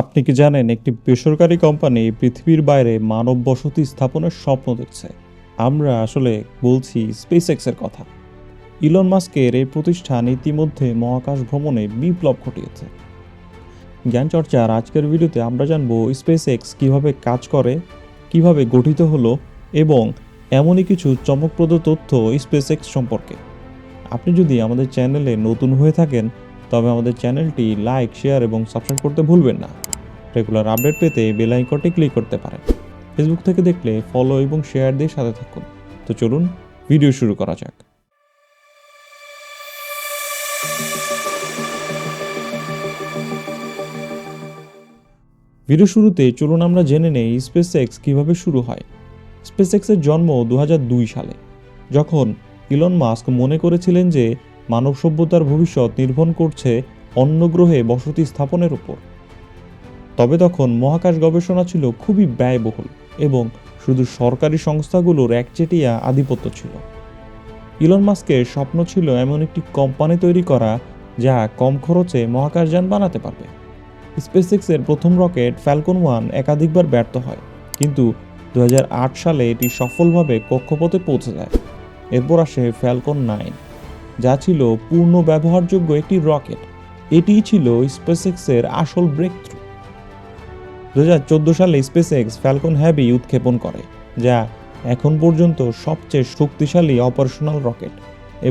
আপনি কি জানেন, একটি বেসরকারি কোম্পানি পৃথিবীর বাইরে মানব বসতি স্থাপনের স্বপ্ন দেখছে? আমরা আসলে বলছি স্পেস এক্সের কথা। ইলন মাস্কের এই প্রতিষ্ঠান ইতিমধ্যে মহাকাশ ভ্রমণে বিপ্লব ঘটিয়েছে। জ্ঞান চর্চার আজকের ভিডিওতে আমরা জানব স্পেস এক্স কীভাবে কাজ করে, কীভাবে গঠিত হলো এবং এমনই কিছু চমকপ্রদ তথ্য স্পেস এক্স সম্পর্কে। আপনি যদি আমাদের চ্যানেলে নতুন হয়ে থাকেন, তবে আমাদের চ্যানেলটি লাইক, শেয়ার এবং সাবস্ক্রাইব করতে ভুলবেন না। রেগুলার আপডেট পেতে বেল আইকনটি ক্লিক করতে পারেন। ফেসবুক থেকে দেখলে ফলো এবং শেয়ার দিয়ে সাথে থাকুন। তো চলুন ভিডিও শুরু করা যাক। ভিডিও শুরুতে চলুন আমরা জেনে নেই স্পেস এক্স কীভাবে শুরু হয়। স্পেস এক্সের জন্ম দু হাজার দুই সালে, যখন ইলন মাস্ক মনে করেছিলেন যে মানব সভ্যতার ভবিষ্যৎ নির্ভর করছে অন্য গ্রহে বসতি স্থাপনের উপর। তবে তখন মহাকাশ গবেষণা ছিল খুবই ব্যয়বহুল এবং শুধু সরকারি সংস্থাগুলোর একচেটিয়া আধিপত্য ছিল। ইলন মাস্কের স্বপ্ন ছিল এমন একটি কোম্পানি তৈরি করা যা কম খরচে মহাকাশযান বানাতে পারবে। স্পেসএক্সের প্রথম রকেট ফ্যালকন ওয়ান একাধিকবার ব্যর্থ হয়, কিন্তু দু হাজার আট সালে এটি সফলভাবে কক্ষপথে পৌঁছে যায়। এরপর আসে ফ্যালকন নাইন, যা ছিল পূর্ণ ব্যবহারযোগ্য একটি রকেট। এটিই ছিল স্পেসএক্সের আসল ব্রেক থ্রু দু হাজার চোদ্দ সালে স্পেসএক্স ফ্যালকন হ্যাভি উৎক্ষেপণ করে, যা এখন পর্যন্ত সবচেয়ে শক্তিশালী অপারেশনাল রকেট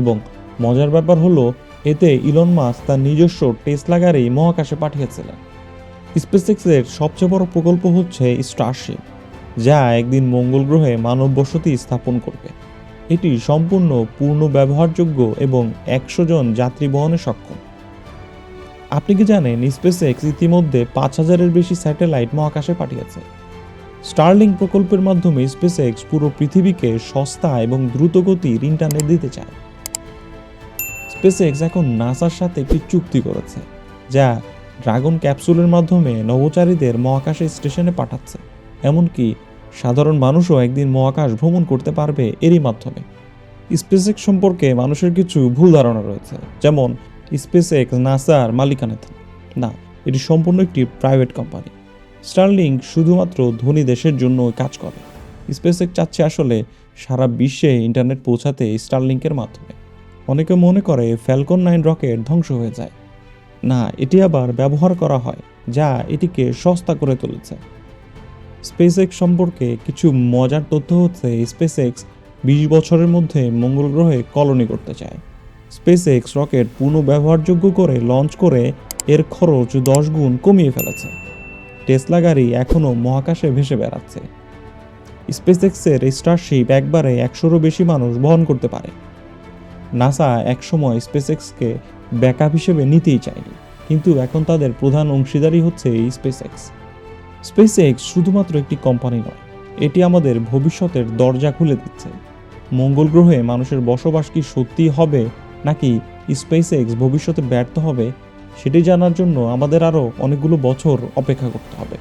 এবং মজার ব্যাপার হলো, এতে ইলন মাস তার নিজস্ব টেসলা গাড়ি মহাকাশে পাঠিয়েছিলেন। স্পেসএক্সের সবচেয়ে বড় প্রকল্প হচ্ছে স্টারশিপ যা একদিন মঙ্গল গ্রহে মানব বসতি স্থাপন করবে। এটি সম্পূর্ণ পূর্ণ ব্যবহারযোগ্য এবং একশো জন যাত্রী বহনে সক্ষম। আপনি কি জানেন স্পেসএক্স ইতিমধ্যে পাঁচ হাজারের বেশি স্যাটেলাইট মহাকাশে পাঠিয়েছে। স্টারলিং প্রকল্পের মাধ্যমে স্পেসএক্স পুরো পৃথিবীকে সস্তা এবং দ্রুতগতির ইন্টারনেট দিতে চায়। স্পেসএক্স এখন নাসার সাথে একটি চুক্তি করেছে, যা ড্রাগন ক্যাপসুলের মাধ্যমে নভোচারীদের মহাকাশে স্টেশনে পাঠাচ্ছে। এমনকি সাধারণ মানুষও একদিন মহাকাশ ভ্রমণ করতে পারবে এরই মাধ্যমে। স্পেসএক্স সম্পর্কে মানুষের কিছু ভুল ধারণা রয়েছে, যেমন স্পেসএক্স নাসার মালিকানাধীন। না, এটি সম্পূর্ণ একটি প্রাইভেট কোম্পানি। স্টারলিংক শুধুমাত্র ধনী দেশের জন্য কাজ করে। স্পেস স্পেসএক্স চাচ্ছে আসলে সারা বিশ্বে ইন্টারনেট পৌঁছাতে স্টারলিংকের মাধ্যমে। অনেকে মনে করে ফ্যালকন নাইন রকেট ধ্বংস হয়ে যায়। না, এটি আবার ব্যবহার করা হয়, যা এটিকে সস্তা করে তুলেছে। স্পেসএক্স সম্পর্কে কিছু মজার তথ্য হচ্ছে স্পেসএক্স বিশ বছরের মধ্যে মঙ্গল গ্রহে কলোনি করতে চায়। স্পেসএক্স রকেট পুনঃ ব্যবহারযোগ্য করে লঞ্চ করে এর খরচ দশ গুণ কমিয়ে ফেলেছে। টেসলা গাড়ি এখনও মহাকাশে ভেসে বেড়াচ্ছে। স্পেসএক্সের স্টারশিপ একবারে একশোরও বেশি মানুষ বহন করতে পারে। নাসা একসময় স্পেসএক্সকে ব্যাকআপ হিসেবে নিতেই চায়নি, কিন্তু এখন তাদের প্রধান অংশীদারই হচ্ছে এই স্পেসএক্স স্পেসএক্স শুধুমাত্র একটি কোম্পানি নয়, এটি আমাদের ভবিষ্যতের দরজা খুলে দিচ্ছে। মঙ্গল গ্রহে মানুষের বসবাস কি সত্যি হবে নাকি স্পেস এক্স ভবিষ্যতে ব্যর্থ হবে, সেটি জানার জন্য আমাদের আরও অনেকগুলো বছর অপেক্ষা করতে হবে।